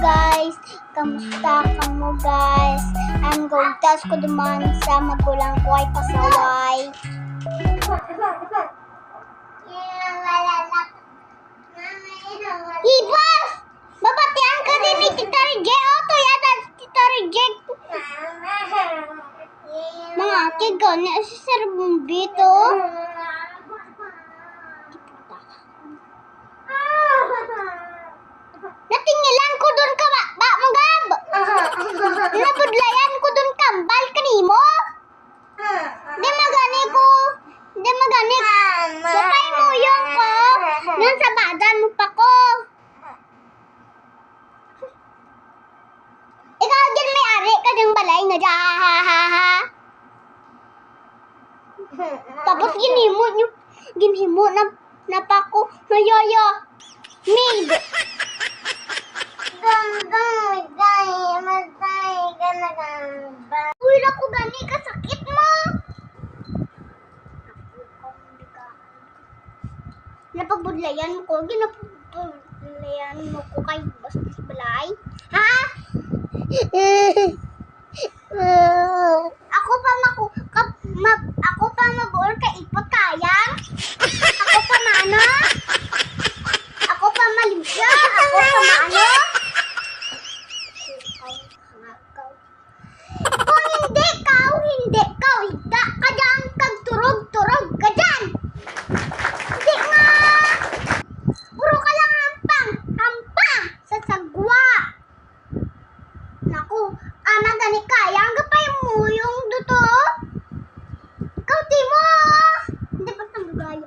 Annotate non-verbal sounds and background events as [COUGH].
guys! Kamusta ka mo guys? I'm going tas ko duman sa magulang ko ay pasaway. Ibas! Babatian ka din ni Tita Reject. O, to yata si Tita Reject. Mga kigaw niya si Sir Bumbito. Natingilan Nabudlayan ko doon kambal kanimo. Di magani ko. Di magani. Sakay mo yung ko. Nang sa badan mo pa ko. Ikaw din may ari ka ng balay nga dya. Tapos ginhimo nyo. Ginhimo na napako. Nayoyo. Maid. Naku gani ka sakit mo. Napabudlayan ko, ginapabudlayan mo ko kay bastos balay. Ha? [LAUGHS] mama gani kaya ang gapay mo yung duto. Ikaw timo. Hindi pa tayo gayo.